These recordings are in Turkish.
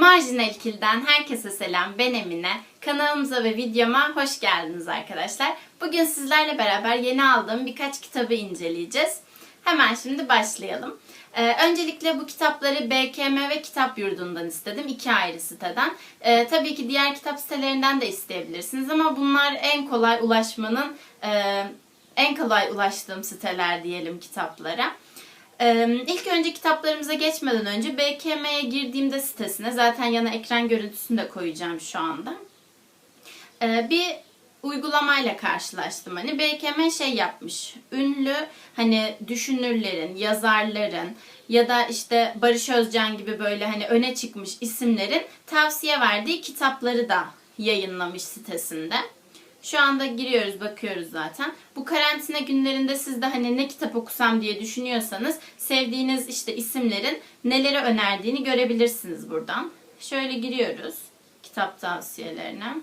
Marjinal Kil'den herkese selam. Ben Emine. Kanalımıza ve videoma hoş geldiniz arkadaşlar. Bugün sizlerle beraber yeni aldığım birkaç kitabı inceleyeceğiz. Hemen şimdi başlayalım. Ee, öncelikle bu kitapları BKM ve Kitap Yurdu'ndan istedim. iki ayrı siteden. Ee, tabii ki diğer kitap sitelerinden de isteyebilirsiniz ama bunlar en kolay ulaşmanın e, en kolay ulaştığım siteler diyelim kitaplara. Ee, ilk önce kitaplarımıza geçmeden önce BKM'ye girdiğimde sitesine zaten yana ekran görüntüsünü de koyacağım şu anda. Ee, bir uygulamayla karşılaştım. Hani BKM şey yapmış. Ünlü hani düşünürlerin, yazarların ya da işte Barış Özcan gibi böyle hani öne çıkmış isimlerin tavsiye verdiği kitapları da yayınlamış sitesinde. Şu anda giriyoruz, bakıyoruz zaten. Bu karantina günlerinde siz de hani ne kitap okusam diye düşünüyorsanız sevdiğiniz işte isimlerin neleri önerdiğini görebilirsiniz buradan. Şöyle giriyoruz kitap tavsiyelerine.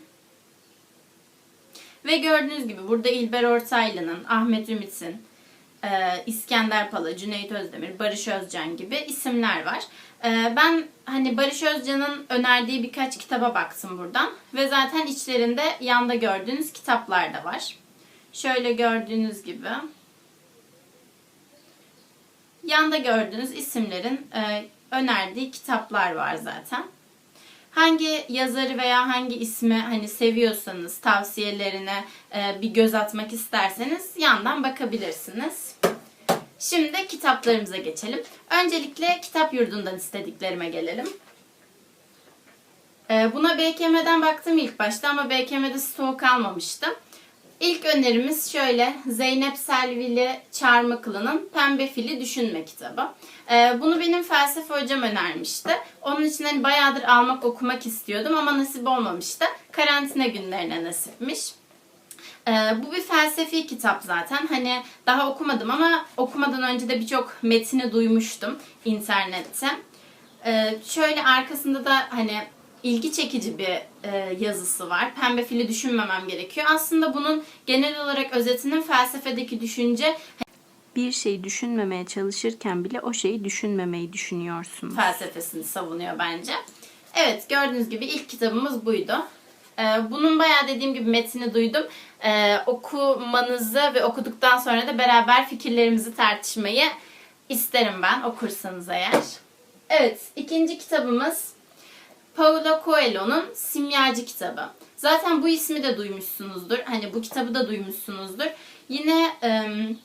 Ve gördüğünüz gibi burada İlber Ortaylı'nın, Ahmet Ümit'in, e, İskender Pala, Cüneyt Özdemir, Barış Özcan gibi isimler var. E, ben hani Barış Özcan'ın önerdiği birkaç kitaba baktım buradan ve zaten içlerinde yanda gördüğünüz kitaplar da var. Şöyle gördüğünüz gibi yanda gördüğünüz isimlerin e, önerdiği kitaplar var zaten. Hangi yazarı veya hangi ismi hani seviyorsanız tavsiyelerine e, bir göz atmak isterseniz yandan bakabilirsiniz. Şimdi kitaplarımıza geçelim. Öncelikle kitap yurdundan istediklerime gelelim. E, buna BKM'den baktım ilk başta ama BKM'de stok almamıştım. İlk önerimiz şöyle Zeynep Selvili Çarmıklı'nın Pembe Fili Düşünme kitabı. Ee, bunu benim felsefe hocam önermişti. Onun için hani bayağıdır almak okumak istiyordum ama nasip olmamıştı. Karantina günlerine nasipmiş. Ee, bu bir felsefi kitap zaten. Hani daha okumadım ama okumadan önce de birçok metini duymuştum internette. Ee, şöyle arkasında da hani ilgi çekici bir e, yazısı var. Pembe fili düşünmemem gerekiyor. Aslında bunun genel olarak özetinin felsefedeki düşünce bir şey düşünmemeye çalışırken bile o şeyi düşünmemeyi düşünüyorsunuz. felsefesini savunuyor bence. Evet gördüğünüz gibi ilk kitabımız buydu. Ee, bunun bayağı dediğim gibi metni duydum. Ee, okumanızı ve okuduktan sonra da beraber fikirlerimizi tartışmayı isterim ben okursanız eğer. Evet ikinci kitabımız Paulo Coelho'nun Simyacı kitabı. Zaten bu ismi de duymuşsunuzdur. Hani bu kitabı da duymuşsunuzdur. Yine em,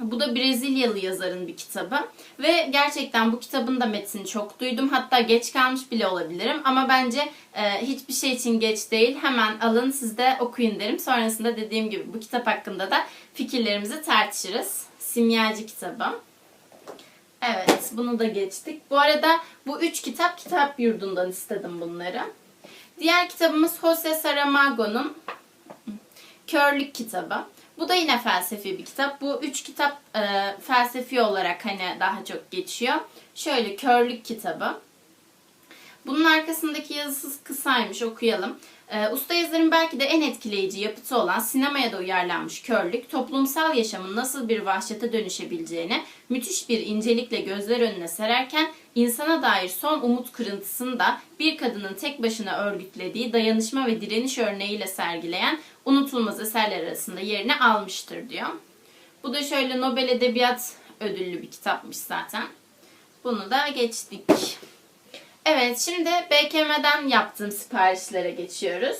bu da Brezilyalı yazarın bir kitabı. Ve gerçekten bu kitabın da metnini çok duydum. Hatta geç kalmış bile olabilirim. Ama bence e, hiçbir şey için geç değil. Hemen alın siz de okuyun derim. Sonrasında dediğim gibi bu kitap hakkında da fikirlerimizi tartışırız. Simyacı kitabı. Evet, bunu da geçtik. Bu arada bu üç kitap kitap yurdundan istedim bunları. Diğer kitabımız Jose Saramago'nun Körlük kitabı. Bu da yine felsefi bir kitap. Bu üç kitap e, felsefi olarak hani daha çok geçiyor. Şöyle Körlük kitabı. Bunun arkasındaki yazısı kısaymış okuyalım. Ee, usta yazarın belki de en etkileyici yapıtı olan sinemaya da uyarlanmış körlük, toplumsal yaşamın nasıl bir vahşete dönüşebileceğini müthiş bir incelikle gözler önüne sererken insana dair son umut kırıntısını da bir kadının tek başına örgütlediği dayanışma ve direniş örneğiyle sergileyen unutulmaz eserler arasında yerini almıştır diyor. Bu da şöyle Nobel Edebiyat Ödüllü bir kitapmış zaten. Bunu da geçtik. Evet, şimdi BKM'den yaptığım siparişlere geçiyoruz.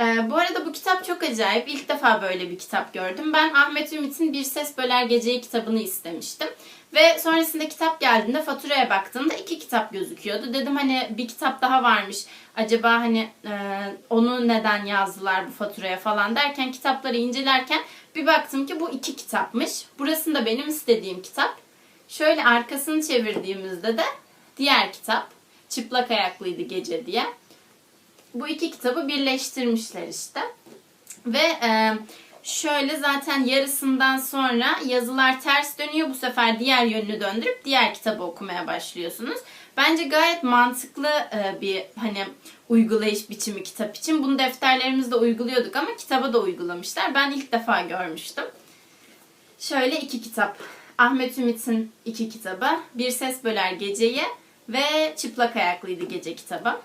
Ee, bu arada bu kitap çok acayip. İlk defa böyle bir kitap gördüm. Ben Ahmet Ümit'in Bir Ses Böler Geceyi kitabını istemiştim. Ve sonrasında kitap geldiğinde faturaya baktığımda iki kitap gözüküyordu. Dedim hani bir kitap daha varmış. Acaba hani e, onu neden yazdılar bu faturaya falan derken kitapları incelerken bir baktım ki bu iki kitapmış. Burasında benim istediğim kitap. Şöyle arkasını çevirdiğimizde de diğer kitap. Çıplak ayaklıydı gece diye. Bu iki kitabı birleştirmişler işte. Ve e, şöyle zaten yarısından sonra yazılar ters dönüyor. Bu sefer diğer yönünü döndürüp diğer kitabı okumaya başlıyorsunuz. Bence gayet mantıklı e, bir hani uygulayış biçimi kitap için. Bunu defterlerimizde uyguluyorduk ama kitaba da uygulamışlar. Ben ilk defa görmüştüm. Şöyle iki kitap. Ahmet Ümit'in iki kitabı. Bir Ses Böler Geceyi ve Çıplak Ayaklıydı Gece kitabı.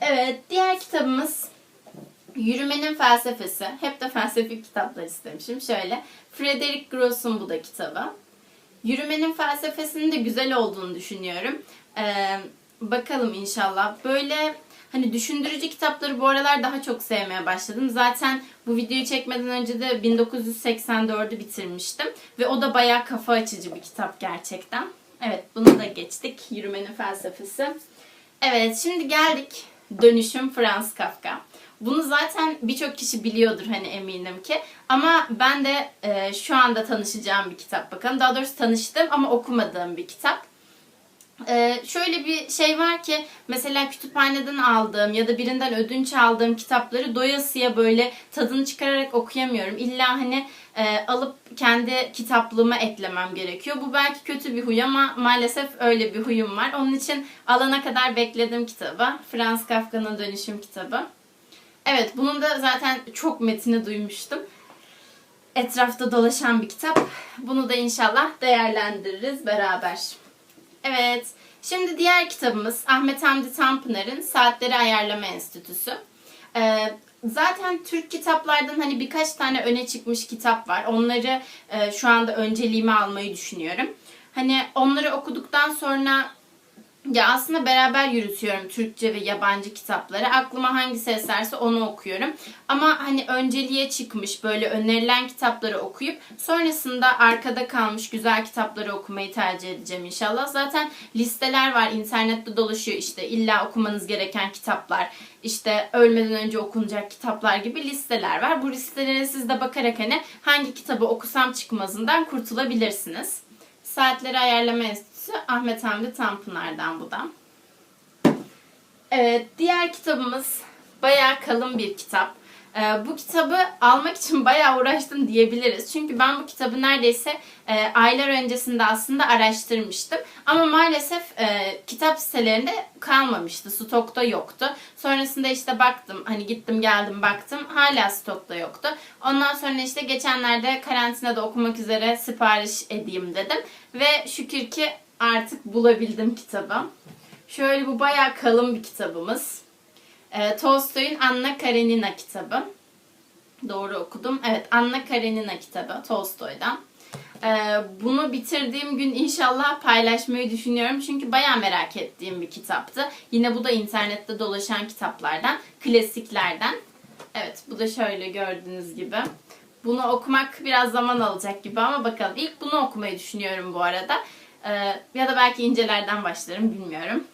Evet, diğer kitabımız Yürümenin Felsefesi. Hep de felsefik kitaplar istemişim. Şöyle, Frederick Gross'un bu da kitabı. Yürümenin felsefesinin de güzel olduğunu düşünüyorum. Ee, bakalım inşallah. Böyle hani düşündürücü kitapları bu aralar daha çok sevmeye başladım. Zaten bu videoyu çekmeden önce de 1984'ü bitirmiştim. Ve o da bayağı kafa açıcı bir kitap gerçekten. Evet bunu da geçtik. Yürümenin felsefesi. Evet şimdi geldik. Dönüşüm Franz Kafka. Bunu zaten birçok kişi biliyordur hani eminim ki. Ama ben de e, şu anda tanışacağım bir kitap bakalım. Daha doğrusu tanıştım ama okumadığım bir kitap. Ee, şöyle bir şey var ki mesela kütüphaneden aldığım ya da birinden ödünç aldığım kitapları doyasıya böyle tadını çıkararak okuyamıyorum. İlla hani e, alıp kendi kitaplığıma eklemem gerekiyor. Bu belki kötü bir huy ama maalesef öyle bir huyum var. Onun için alana kadar bekledim kitabı. Franz Kafka'nın Dönüşüm kitabı. Evet bunun da zaten çok metini duymuştum. Etrafta dolaşan bir kitap. Bunu da inşallah değerlendiririz beraber. Evet. Şimdi diğer kitabımız Ahmet Hamdi Tanpınar'ın Saatleri Ayarlama Enstitüsü. Ee, zaten Türk kitaplardan hani birkaç tane öne çıkmış kitap var. Onları e, şu anda önceliğime almayı düşünüyorum. Hani onları okuduktan sonra ya aslında beraber yürütüyorum Türkçe ve yabancı kitapları. Aklıma hangisi eserse onu okuyorum. Ama hani önceliğe çıkmış böyle önerilen kitapları okuyup sonrasında arkada kalmış güzel kitapları okumayı tercih edeceğim inşallah. Zaten listeler var internette dolaşıyor işte illa okumanız gereken kitaplar, işte ölmeden önce okunacak kitaplar gibi listeler var. Bu listelere siz de bakarak hani hangi kitabı okusam çıkmazından kurtulabilirsiniz. Saatleri Ayarlama Enstitüsü Ahmet Hamdi Tanpınar'dan bu da. Evet, diğer kitabımız bayağı kalın bir kitap. Ee, bu kitabı almak için bayağı uğraştım diyebiliriz. Çünkü ben bu kitabı neredeyse e, aylar öncesinde aslında araştırmıştım. Ama maalesef e, kitap sitelerinde kalmamıştı. Stokta yoktu. Sonrasında işte baktım. Hani gittim geldim baktım. Hala stokta yoktu. Ondan sonra işte geçenlerde karantinada okumak üzere sipariş edeyim dedim. Ve şükür ki artık bulabildim kitabı. Şöyle bu bayağı kalın bir kitabımız. E, Tolstoy'un Anna Karenina kitabı. Doğru okudum. Evet Anna Karenina kitabı Tolstoy'dan. E, bunu bitirdiğim gün inşallah paylaşmayı düşünüyorum. Çünkü bayağı merak ettiğim bir kitaptı. Yine bu da internette dolaşan kitaplardan. Klasiklerden. Evet bu da şöyle gördüğünüz gibi. Bunu okumak biraz zaman alacak gibi ama bakalım. İlk bunu okumayı düşünüyorum bu arada. E, ya da belki incelerden başlarım bilmiyorum.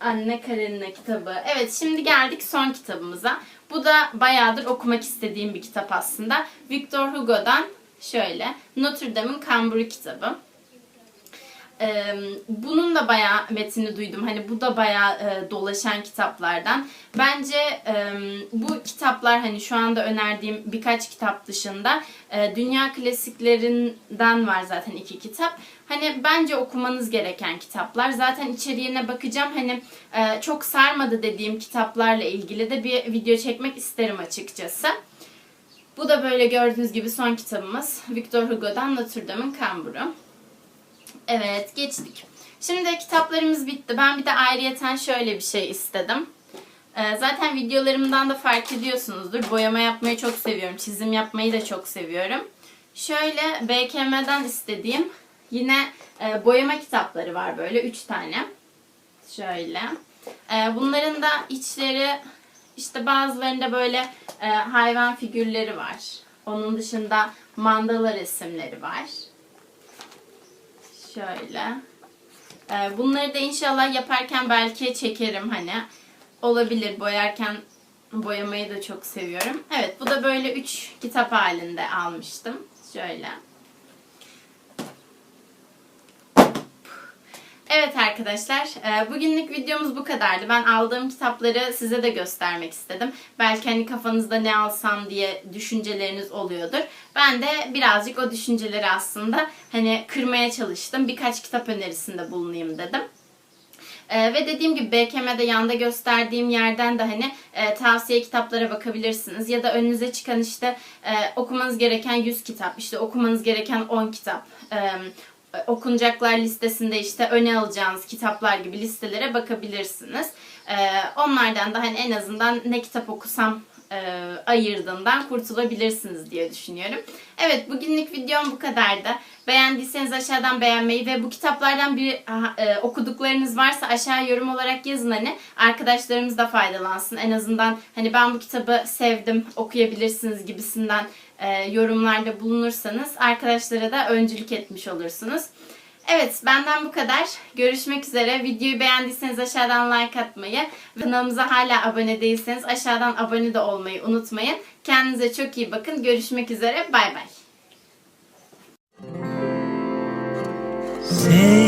Anne Karenina kitabı. Evet şimdi geldik son kitabımıza. Bu da bayağıdır okumak istediğim bir kitap aslında. Victor Hugo'dan şöyle Notre Dame'ın Kamburu kitabı. Ee, bunun da bayağı metini duydum. Hani bu da bayağı e, dolaşan kitaplardan. Bence e, bu kitaplar hani şu anda önerdiğim birkaç kitap dışında e, dünya klasiklerinden var zaten iki kitap. Hani bence okumanız gereken kitaplar. Zaten içeriğine bakacağım. Hani e, çok sarmadı dediğim kitaplarla ilgili de bir video çekmek isterim açıkçası. Bu da böyle gördüğünüz gibi son kitabımız. Victor Hugo'dan Notre Dame'ın Kamburu. Evet geçtik. Şimdi kitaplarımız bitti. Ben bir de ayrıyeten şöyle bir şey istedim. Ee, zaten videolarımdan da fark ediyorsunuzdur. Boyama yapmayı çok seviyorum. Çizim yapmayı da çok seviyorum. Şöyle BKM'den istediğim yine e, boyama kitapları var böyle. Üç tane. Şöyle. E, bunların da içleri işte bazılarında böyle e, hayvan figürleri var. Onun dışında mandala resimleri var. Şöyle. Ee, bunları da inşallah yaparken belki çekerim hani. Olabilir boyarken boyamayı da çok seviyorum. Evet bu da böyle 3 kitap halinde almıştım. Şöyle. Evet arkadaşlar, e, bugünlük videomuz bu kadardı. Ben aldığım kitapları size de göstermek istedim. Belki hani kafanızda ne alsam diye düşünceleriniz oluyordur. Ben de birazcık o düşünceleri aslında hani kırmaya çalıştım. Birkaç kitap önerisinde bulunayım dedim. Ee, ve dediğim gibi BKM'de yanda gösterdiğim yerden de hani e, tavsiye kitaplara bakabilirsiniz. Ya da önünüze çıkan işte e, okumanız gereken 100 kitap, işte okumanız gereken 10 kitap, e, e, okunacaklar listesinde işte öne alacağınız kitaplar gibi listelere bakabilirsiniz. E, onlardan da hani en azından ne kitap okusam e, ayırdığından kurtulabilirsiniz diye düşünüyorum. Evet bugünlük videom bu kadardı. Beğendiyseniz aşağıdan beğenmeyi ve bu kitaplardan bir e, okuduklarınız varsa aşağı yorum olarak yazın hani arkadaşlarımız da faydalansın. En azından hani ben bu kitabı sevdim okuyabilirsiniz gibisinden e, yorumlarda bulunursanız arkadaşlara da öncülük etmiş olursunuz. Evet benden bu kadar. Görüşmek üzere. Videoyu beğendiyseniz aşağıdan like atmayı kanalımıza hala abone değilseniz aşağıdan abone de olmayı unutmayın. Kendinize çok iyi bakın. Görüşmek üzere. Bay bay. Say